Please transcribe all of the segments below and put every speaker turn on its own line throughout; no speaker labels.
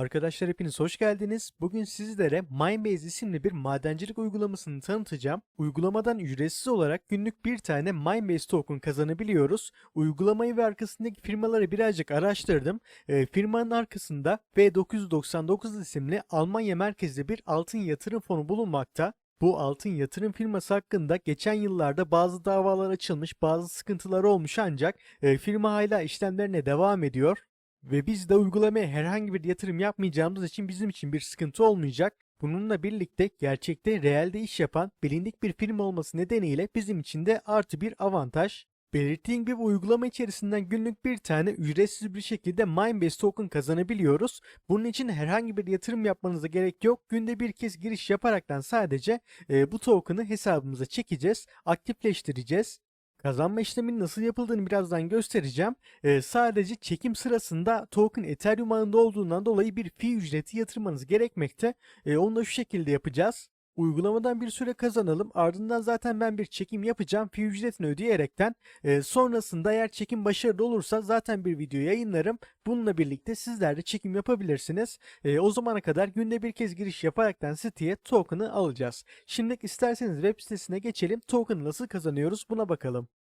Arkadaşlar hepiniz hoş geldiniz. Bugün sizlere Mindbase isimli bir madencilik uygulamasını tanıtacağım. Uygulamadan ücretsiz olarak günlük bir tane Mindbase token kazanabiliyoruz. Uygulamayı ve arkasındaki firmaları birazcık araştırdım. E, firmanın arkasında B999 isimli Almanya merkezli bir altın yatırım fonu bulunmakta. Bu altın yatırım firması hakkında geçen yıllarda bazı davalar açılmış, bazı sıkıntılar olmuş ancak e, firma hala işlemlerine devam ediyor. Ve biz de uygulamaya herhangi bir yatırım yapmayacağımız için bizim için bir sıkıntı olmayacak. Bununla birlikte gerçekte realde iş yapan bilindik bir firma olması nedeniyle bizim için de artı bir avantaj. Belirttiğim gibi uygulama içerisinden günlük bir tane ücretsiz bir şekilde Mindbase token kazanabiliyoruz. Bunun için herhangi bir yatırım yapmanıza gerek yok. Günde bir kez giriş yaparaktan sadece e, bu token'ı hesabımıza çekeceğiz, aktifleştireceğiz. Kazanma işleminin nasıl yapıldığını birazdan göstereceğim. Ee, sadece çekim sırasında token Ethereum ağında olduğundan dolayı bir fee ücreti yatırmanız gerekmekte. Ee, onu da şu şekilde yapacağız. Uygulamadan bir süre kazanalım. Ardından zaten ben bir çekim yapacağım. Fee ücretini ödeyerekten. Ee, sonrasında eğer çekim başarılı olursa zaten bir video yayınlarım. Bununla birlikte sizler de çekim yapabilirsiniz. Ee, o zamana kadar günde bir kez giriş yaparaktan siteye token'ı alacağız. Şimdi isterseniz web sitesine geçelim. Token'ı nasıl kazanıyoruz buna bakalım.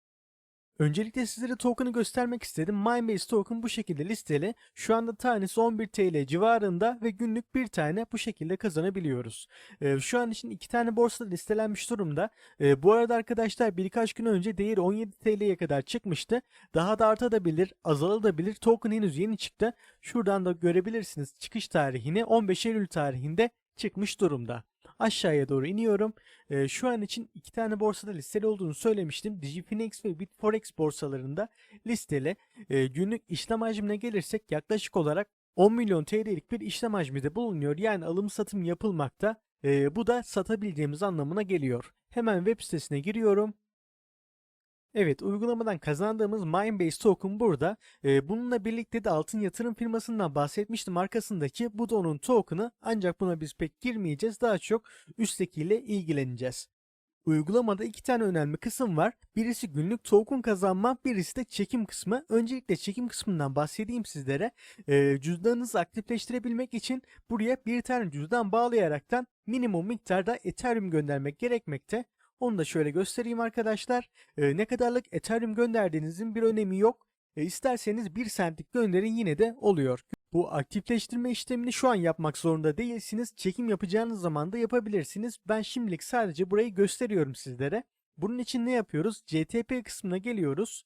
Öncelikle sizlere token'ı göstermek istedim. Mindbase token bu şekilde listeli. Şu anda tanesi 11 TL civarında ve günlük bir tane bu şekilde kazanabiliyoruz. Ee, şu an için iki tane borsada listelenmiş durumda. Ee, bu arada arkadaşlar birkaç gün önce değeri 17 TL'ye kadar çıkmıştı. Daha da artabilir, azalabilir. Token henüz yeni çıktı. Şuradan da görebilirsiniz çıkış tarihini 15 Eylül tarihinde çıkmış durumda. Aşağıya doğru iniyorum. Ee, şu an için iki tane borsada listeli olduğunu söylemiştim. Digifinex ve Bitforex borsalarında listeli. Ee, günlük işlem hacmine gelirsek yaklaşık olarak 10 milyon TL'lik bir işlem hacmi de bulunuyor. Yani alım satım yapılmakta. Ee, bu da satabileceğimiz anlamına geliyor. Hemen web sitesine giriyorum. Evet, uygulamadan kazandığımız Mindbase token burada. Ee, bununla birlikte de altın yatırım firmasından bahsetmiştim arkasındaki. Bu da onun token'ı ancak buna biz pek girmeyeceğiz. Daha çok üsttekiyle ilgileneceğiz. Uygulamada iki tane önemli kısım var. Birisi günlük token kazanma, birisi de çekim kısmı. Öncelikle çekim kısmından bahsedeyim sizlere. Ee, cüzdanınızı aktifleştirebilmek için buraya bir tane cüzdan bağlayaraktan minimum miktarda Ethereum göndermek gerekmekte. Onu da şöyle göstereyim arkadaşlar. Ee, ne kadarlık Ethereum gönderdiğinizin bir önemi yok. E, isterseniz 1 centlik gönderin yine de oluyor. Bu aktifleştirme işlemini şu an yapmak zorunda değilsiniz. Çekim yapacağınız zaman da yapabilirsiniz. Ben şimdilik sadece burayı gösteriyorum sizlere. Bunun için ne yapıyoruz? CTP kısmına geliyoruz.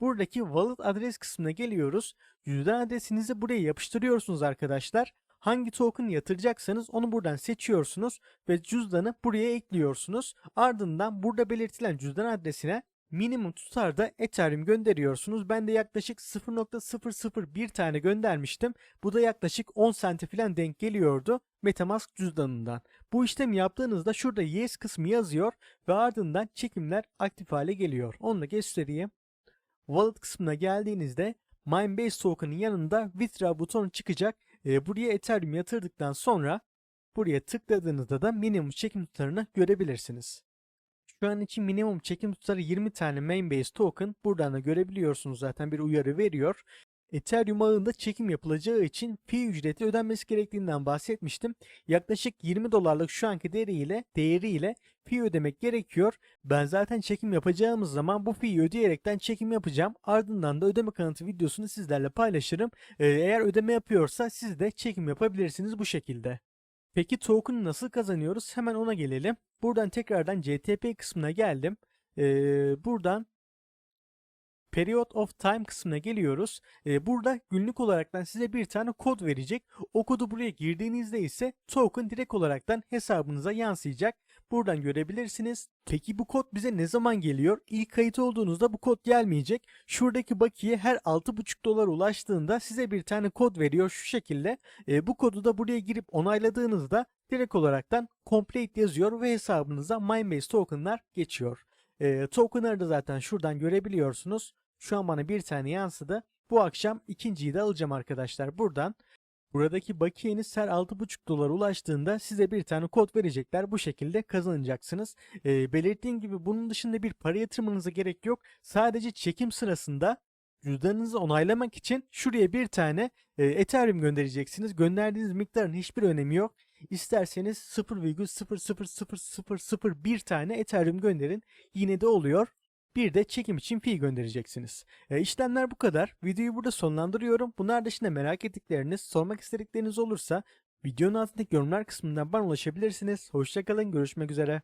Buradaki wallet adres kısmına geliyoruz. Cüzdan adresinizi buraya yapıştırıyorsunuz arkadaşlar. Hangi token yatıracaksanız onu buradan seçiyorsunuz ve cüzdanı buraya ekliyorsunuz. Ardından burada belirtilen cüzdan adresine minimum tutarda Ethereum gönderiyorsunuz. Ben de yaklaşık 0.001 tane göndermiştim. Bu da yaklaşık 10 sente falan denk geliyordu Metamask cüzdanından. Bu işlemi yaptığınızda şurada yes kısmı yazıyor ve ardından çekimler aktif hale geliyor. Onu da göstereyim. Wallet kısmına geldiğinizde Mindbase token'ın yanında withdraw butonu çıkacak. Ee, buraya Ethereum yatırdıktan sonra buraya tıkladığınızda da minimum çekim tutarını görebilirsiniz. Şu an için minimum çekim tutarı 20 tane Mainbase token. Buradan da görebiliyorsunuz zaten bir uyarı veriyor. Ethereum ağında çekim yapılacağı için fee ücreti ödenmesi gerektiğinden bahsetmiştim. Yaklaşık 20 dolarlık şu anki değeriyle değeriyle fee ödemek gerekiyor. Ben zaten çekim yapacağımız zaman bu fee'yi ödeyerekten çekim yapacağım. Ardından da ödeme kanıtı videosunu sizlerle paylaşırım. Ee, eğer ödeme yapıyorsa siz de çekim yapabilirsiniz bu şekilde. Peki token'ı nasıl kazanıyoruz? Hemen ona gelelim. Buradan tekrardan CTP kısmına geldim. Ee, buradan Period of Time kısmına geliyoruz. Ee, burada günlük olaraktan size bir tane kod verecek. O kodu buraya girdiğinizde ise token direkt olaraktan hesabınıza yansıyacak. Buradan görebilirsiniz. Peki bu kod bize ne zaman geliyor? İlk kayıt olduğunuzda bu kod gelmeyecek. Şuradaki bakiye her 6,5 dolar ulaştığında size bir tane kod veriyor şu şekilde. E, bu kodu da buraya girip onayladığınızda direkt olaraktan complete yazıyor ve hesabınıza Mindbase tokenlar geçiyor. E, tokenları da zaten şuradan görebiliyorsunuz. Şu an bana bir tane yansıdı. Bu akşam ikinciyi de alacağım arkadaşlar buradan. Buradaki bakiyeniz her 6,5 dolar ulaştığında size bir tane kod verecekler. Bu şekilde kazanacaksınız. E, belirttiğim gibi bunun dışında bir para yatırmanıza gerek yok. Sadece çekim sırasında cüzdanınızı onaylamak için şuraya bir tane e, Ethereum göndereceksiniz. Gönderdiğiniz miktarın hiçbir önemi yok. İsterseniz 0,0000001 tane Ethereum gönderin. Yine de oluyor. Bir de çekim için fee göndereceksiniz. E, işlemler bu kadar. Videoyu burada sonlandırıyorum. Bunlar dışında merak ettikleriniz, sormak istedikleriniz olursa videonun altındaki yorumlar kısmından bana ulaşabilirsiniz. Hoşçakalın, görüşmek üzere.